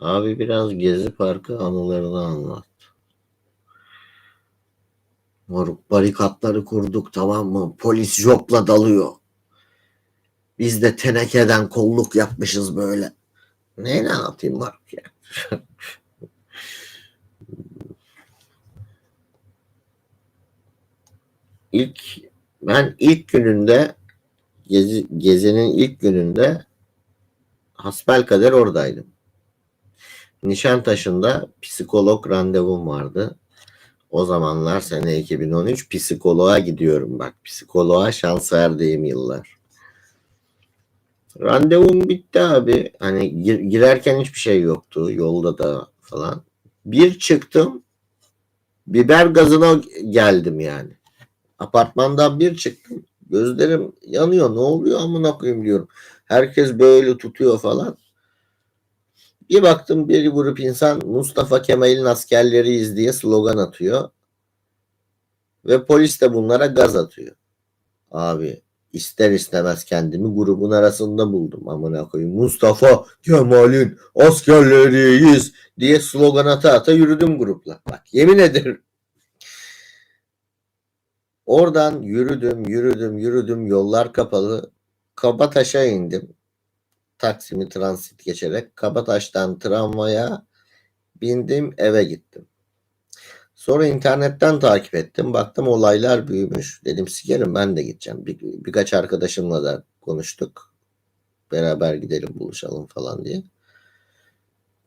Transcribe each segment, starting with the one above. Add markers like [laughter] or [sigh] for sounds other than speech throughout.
Abi biraz Gezi Parkı anılarını anlat. Moruk barikatları kurduk tamam mı? Polis jopla dalıyor. Biz de tenekeden kolluk yapmışız böyle. Neyle anlatayım Moruk ya? [laughs] ilk ben ilk gününde Gezi, Gezi'nin ilk gününde hasbelkader oradaydım. Nişantaşı'nda psikolog randevum vardı. O zamanlar sene 2013 psikoloğa gidiyorum bak. Psikoloğa şans verdiğim yıllar. Randevum bitti abi. Hani gir- girerken hiçbir şey yoktu. Yolda da falan. Bir çıktım. Biber gazına geldim yani. Apartmandan bir çıktım. Gözlerim yanıyor. Ne oluyor amına koyayım diyorum. Herkes böyle tutuyor falan. Bir baktım bir grup insan Mustafa Kemal'in askerleriyiz diye slogan atıyor. Ve polis de bunlara gaz atıyor. Abi ister istemez kendimi grubun arasında buldum amına koyayım. Mustafa Kemal'in askerleriyiz diye slogan ata ata yürüdüm grupla. Bak yemin ederim. Oradan yürüdüm, yürüdüm, yürüdüm. Yollar kapalı. Kabataş'a indim. Taksim'i transit geçerek Kabataş'tan tramvaya bindim eve gittim. Sonra internetten takip ettim. Baktım olaylar büyümüş. Dedim sikerim ben de gideceğim. Bir, birkaç arkadaşımla da konuştuk. Beraber gidelim buluşalım falan diye.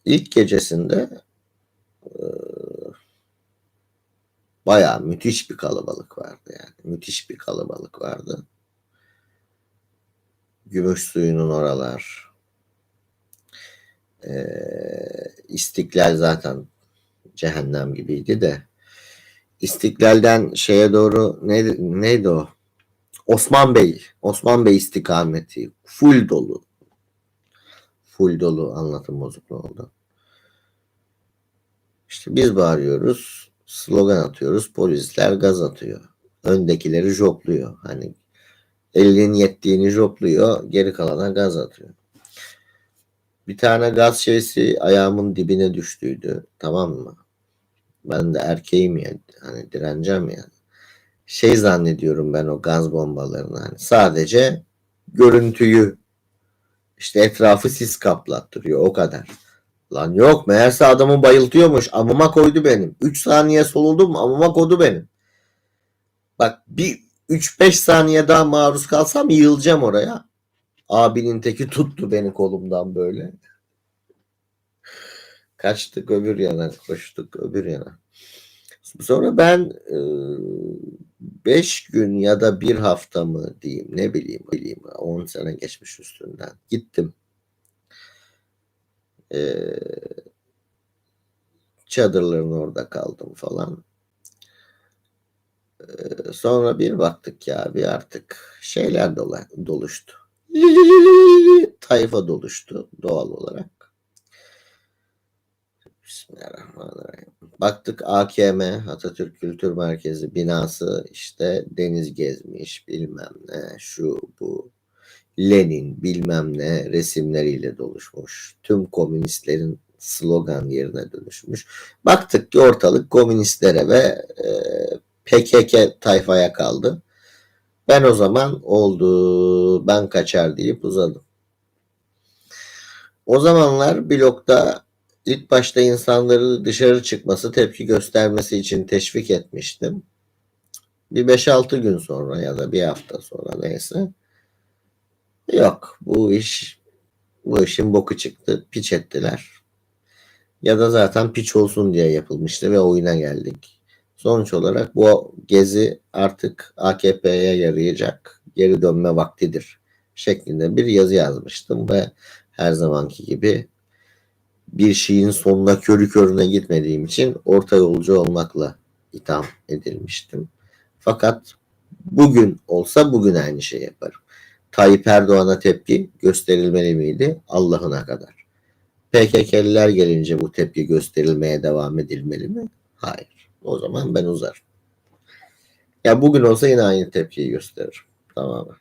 İlk gecesinde e, bayağı müthiş bir kalabalık vardı yani. Müthiş bir kalabalık vardı. Gümüş suyunun oralar. Ee, İstiklal zaten cehennem gibiydi de. İstiklal'den şeye doğru neydi, neydi o? Osman Bey. Osman Bey istikameti. Full dolu. Full dolu anlatım bozukluğu oldu. İşte biz bağırıyoruz. Slogan atıyoruz. Polisler gaz atıyor. Öndekileri jopluyor. Hani elinin yettiğini jopluyor. Geri kalana gaz atıyor. Bir tane gaz şeysi ayağımın dibine düştüydü. Tamam mı? Ben de erkeğim ya. Hani direneceğim ya. Şey zannediyorum ben o gaz bombalarını. Hani sadece görüntüyü işte etrafı sis kaplattırıyor. O kadar. Lan yok meğerse adamı bayıltıyormuş. Amıma koydu benim. 3 saniye soluldum amıma koydu benim. Bak bir 3-5 saniye daha maruz kalsam yığılacağım oraya. Abinin teki tuttu beni kolumdan böyle. Kaçtık öbür yana, koştuk öbür yana. Sonra ben 5 gün ya da bir hafta mı diyeyim ne bileyim bileyim 10 sene geçmiş üstünden gittim. Ee, çadırların orada kaldım falan. Sonra bir baktık ya bir artık şeyler dola, doluştu. Tayfa doluştu doğal olarak. Bismillahirrahmanirrahim. Baktık AKM Atatürk Kültür Merkezi binası işte deniz gezmiş bilmem ne şu bu Lenin bilmem ne resimleriyle doluşmuş. Tüm komünistlerin slogan yerine dönüşmüş. Baktık ki ortalık komünistlere ve e, PKK tayfaya kaldı. Ben o zaman oldu ben kaçar deyip uzadım. O zamanlar blokta ilk başta insanları dışarı çıkması, tepki göstermesi için teşvik etmiştim. Bir 5-6 gün sonra ya da bir hafta sonra neyse. Yok bu iş bu işin boku çıktı. Piç ettiler. Ya da zaten piç olsun diye yapılmıştı ve oyuna geldik. Sonuç olarak bu gezi artık AKP'ye yarayacak geri dönme vaktidir şeklinde bir yazı yazmıştım ve her zamanki gibi bir şeyin sonuna körü körüne gitmediğim için orta yolcu olmakla itham edilmiştim. Fakat bugün olsa bugün aynı şey yaparım. Tayyip Erdoğan'a tepki gösterilmeli miydi? Allah'ına kadar. PKK'liler gelince bu tepki gösterilmeye devam edilmeli mi? Hayır. O zaman ben uzarım. Ya bugün olsa yine aynı tepkiyi gösteririm. Tamamen.